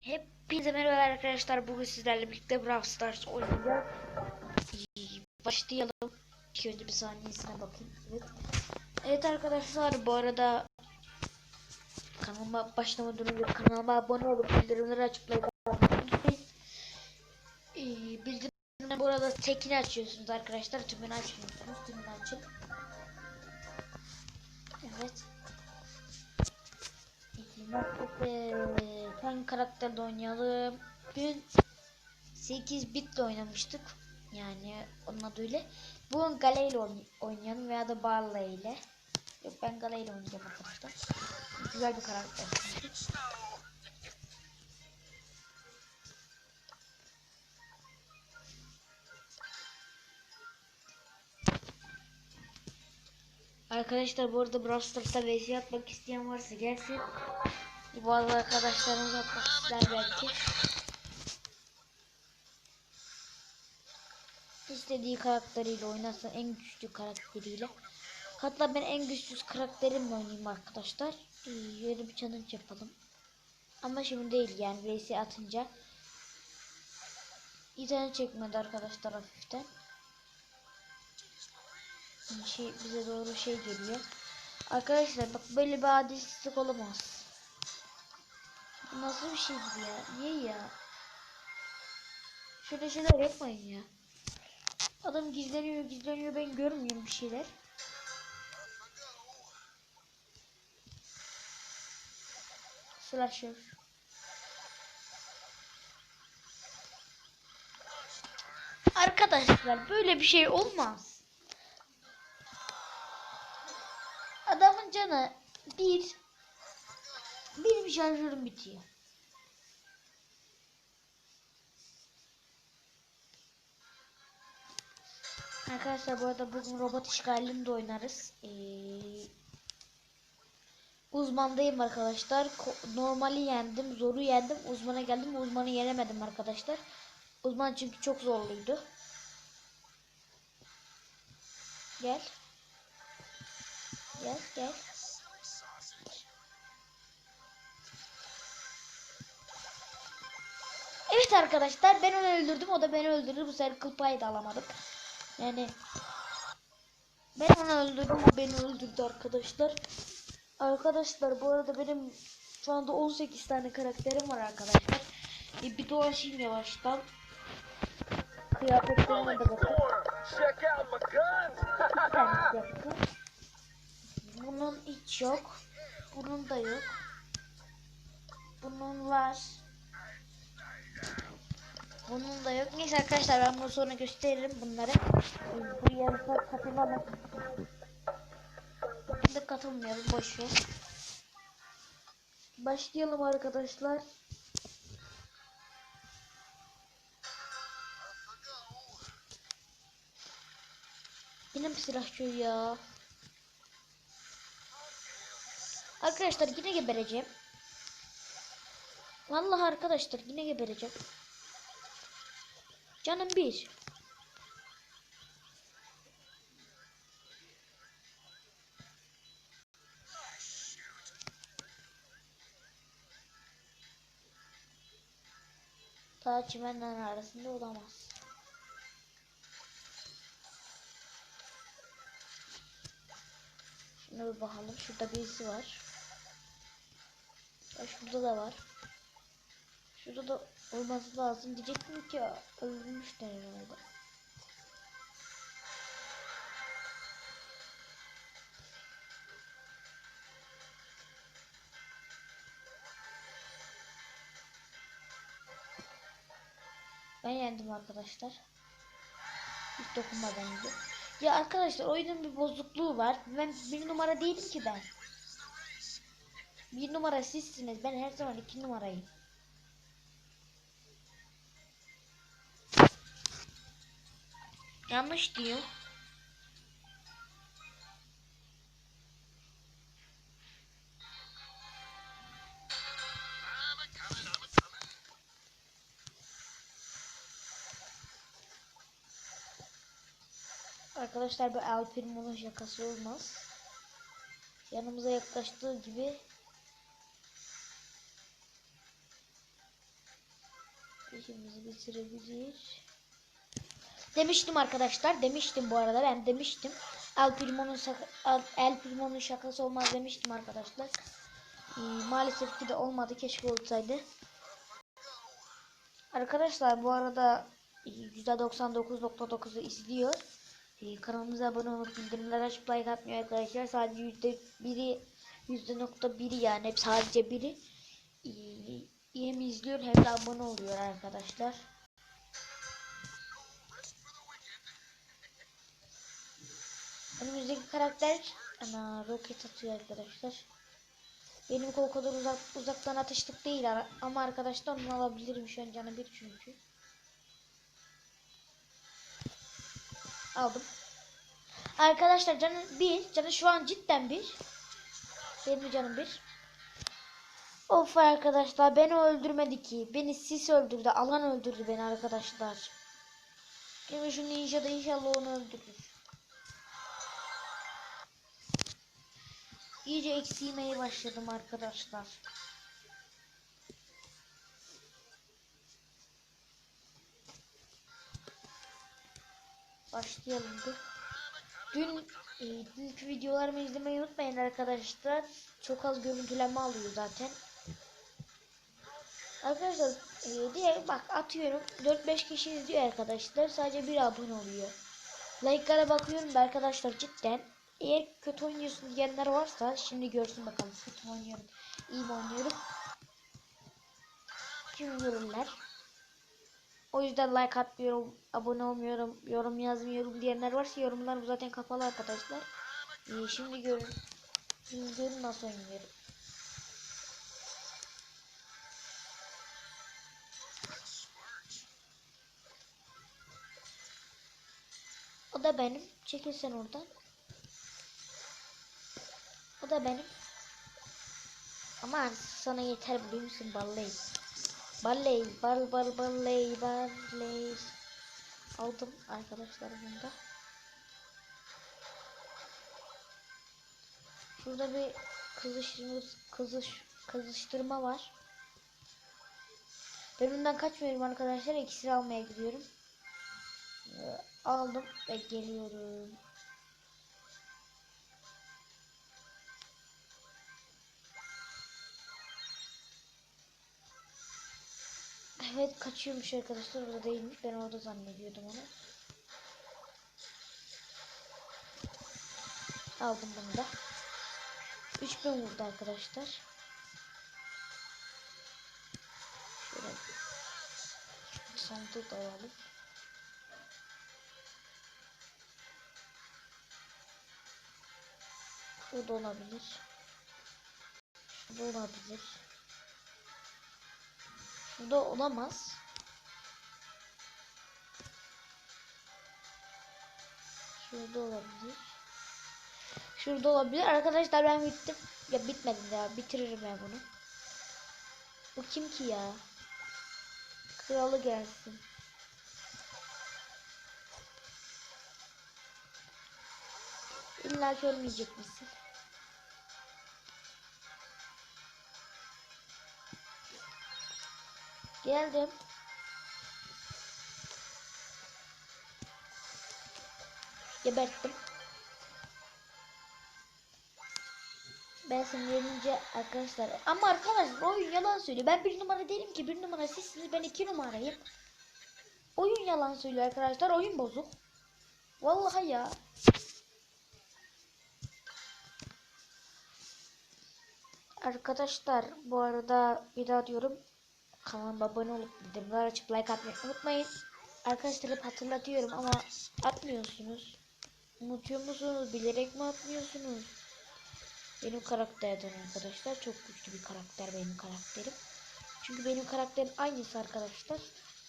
Hepinize merhaba arkadaşlar. Bugün sizlerle birlikte Brawl Stars oynayacağız. Başlayalım. İlk önce bir saniyesine bakayım. Evet. Evet arkadaşlar bu arada kanalıma başlamadan önce kanalıma abone olup bildirimleri açıklayıp ee, bildirimleri bu arada tekini açıyorsunuz arkadaşlar. Tümünü açmıyorsunuz. Tümünü açın. Evet. Eee, hangi karakterde oynayalım? Dün 8 bitle oynamıştık. Yani onun adı öyle. Bugün Gale ile oyn- oynayalım veya da Barley ile. Yok ben Gale ile oynayacağım arkadaşlar. Güzel bir karakter. Arkadaşlar bu arada Brawl Stars'ta VC atmak isteyen varsa gelsin. Bazı arkadaşlarımız atmak ister belki. İstediği karakteriyle oynasın en güçlü karakteriyle. Hatta ben en güçsüz karakterimle oynayayım arkadaşlar. Böyle bir challenge yapalım. Ama şimdi değil yani VC atınca. İnternet çekmedi arkadaşlar hafiften. Şey bize doğru şey geliyor. Arkadaşlar bak böyle bir adilsizlik olamaz. Bu nasıl bir şeydir ya? Niye ya? Şöyle şeyler yapmayın ya. Adam gizleniyor gizleniyor ben görmüyorum bir şeyler. Slasher. Arkadaşlar böyle bir şey olmaz. Canı bir benim şarjörüm bitiyor. Arkadaşlar bu arada bugün robot işgalini de oynarız. Ee, uzmandayım arkadaşlar. Normali yendim, zoru yendim. Uzmana geldim, uzmanı yenemedim arkadaşlar. Uzman çünkü çok zorluydu. Gel. Gel, gel. Evet arkadaşlar ben onu öldürdüm o da beni öldürdü bu sefer kıl payı da alamadık. Yani ben onu öldürdüm o beni öldürdü arkadaşlar. Arkadaşlar bu arada benim şu anda 18 tane karakterim var arkadaşlar. E, bir dolaşayım yavaştan. Kıyafetlerime de bakın. Bunun hiç yok. Bunun da yok. Bunun var. Bunun da yok. Neyse arkadaşlar ben bunu sonra gösteririm bunları. Bu yarısa katılalım. Şimdi katılmayalım boş. Başlayalım arkadaşlar. Yine mi silahçı ya? Arkadaşlar yine gebereceğim. Vallahi arkadaşlar yine gebereceğim. Canım bir. Ta çimenlerin arasında olamaz. Şimdi bir bakalım. Şurada birisi var. Şurada da var. Şurada da olması lazım. Diyecektim ki ölmüşler herhalde. Ben yendim arkadaşlar. Hiç dokunmadan önce. Ya arkadaşlar oyunun bir bozukluğu var. Ben bir numara değilim ki ben. Bir numara sizsiniz. Ben her zaman iki numarayım. Yanlış diyor. Arkadaşlar bu El Primo'nun şakası olmaz. Yanımıza yaklaştığı gibi İkimizi bitirebilir. Demiştim arkadaşlar. Demiştim bu arada. Ben demiştim. El Primo'nun El- Primo'nun şakası olmaz demiştim arkadaşlar. Ee, maalesef ki de olmadı. Keşke olsaydı. Arkadaşlar bu arada e, %99.9'u izliyor. Ee, kanalımıza abone olup bildirimleri açıp like atmıyor arkadaşlar. Sadece %1'i %.1'i yani sadece biri ee, hem izliyor hem de abone oluyor arkadaşlar. Önümüzdeki karakter ana roket atıyor arkadaşlar. Benim o kadar uzak uzaktan atışlık değil ama arkadaşlar onu alabilirim şu an canı bir çünkü. Aldım. Arkadaşlar canı bir, canı şu an cidden bir. Benim canım bir. Of arkadaşlar beni öldürmedi ki. Beni sis öldürdü. Alan öldürdü beni arkadaşlar. Şimdi şu ninja da inşallah onu öldürür. İyice eksilmeye başladım arkadaşlar. Başlayalım. Dün e, dünkü videolarımı izlemeyi unutmayın arkadaşlar. Çok az görüntülenme alıyor zaten. Arkadaşlar e, diye bak atıyorum 4-5 kişi izliyor arkadaşlar. Sadece bir abone oluyor. Like'lara bakıyorum da arkadaşlar cidden eğer kötü oynuyorsun diyenler varsa şimdi görsün bakalım kötü oynuyorum iyi mi oynuyorum. Şimdi görürler. O yüzden like atmıyorum, abone olmuyorum, yorum yazmıyorum diyenler varsa yorumlarım zaten kapalı arkadaşlar. Ee, şimdi görün. Şimdi görün nasıl oynuyorum. O da benim. Çekil oradan. O da benim. Ama sana yeter biliyor musun balley. Balley, bal bal balley, balley. Aldım arkadaşlar bunda. Şurada bir kızıştırma, kızış, kızıştırma var. Ben bundan kaçmıyorum arkadaşlar. İkisini almaya gidiyorum. Ee, Aldım ve geliyorum. Evet kaçıyormuş arkadaşlar orada değilmiş. Ben orada zannediyordum onu. Aldım bunu da. 3000 vurdu arkadaşlar. Şöyle sandığı da alalım. Bu da olabilir. Bu olabilir. Bu olamaz. Şurada olabilir. Şurada olabilir. Arkadaşlar ben bittim. Ya bitmedi ya. Bitiririm ben bunu. Bu kim ki ya? Kralı gelsin. İlla ki ölmeyecek misin? Geldim. Geberttim. Ben sinirlenince arkadaşlar ama arkadaşlar oyun yalan söylüyor. Ben bir numara değilim ki bir numara sizsiniz ben iki numarayım. Oyun yalan söylüyor arkadaşlar oyun bozuk. Vallahi ya. Arkadaşlar bu arada bir daha diyorum kanalıma abone olup bildirimler açıp like atmayı unutmayın. Arkadaşlar hep hatırlatıyorum ama atmıyorsunuz. Unutuyor musunuz? Bilerek mi atmıyorsunuz? Benim karakterden arkadaşlar çok güçlü bir karakter benim karakterim. Çünkü benim karakterim aynısı arkadaşlar.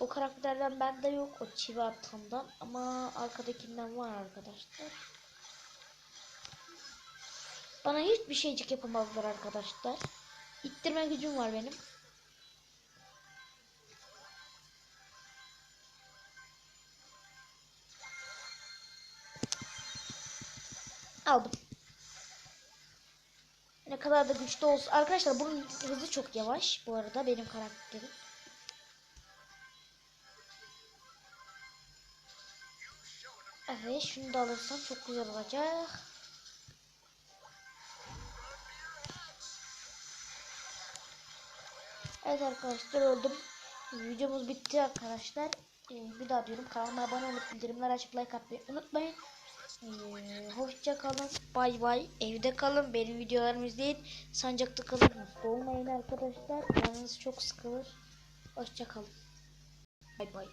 O karakterden bende yok o çivi atandan ama arkadakinden var arkadaşlar. Bana hiçbir şeycik yapamazlar arkadaşlar. İttirme gücüm var benim. aldım. Ne kadar da güçlü olsun. Arkadaşlar bunun hızı çok yavaş. Bu arada benim karakterim. Evet şunu da alırsam çok güzel olacak. Evet arkadaşlar öldüm. Videomuz bitti arkadaşlar. Ee, bir daha diyorum kanalıma abone olup bildirimleri açıp like atmayı unutmayın. Ee, hoşça kalın. Bay bay. Evde kalın. Benim videolarımı izleyin. Sancakta kalın. Olmayın arkadaşlar. Canınız çok sıkılır. Hoşça kalın. Bay bay.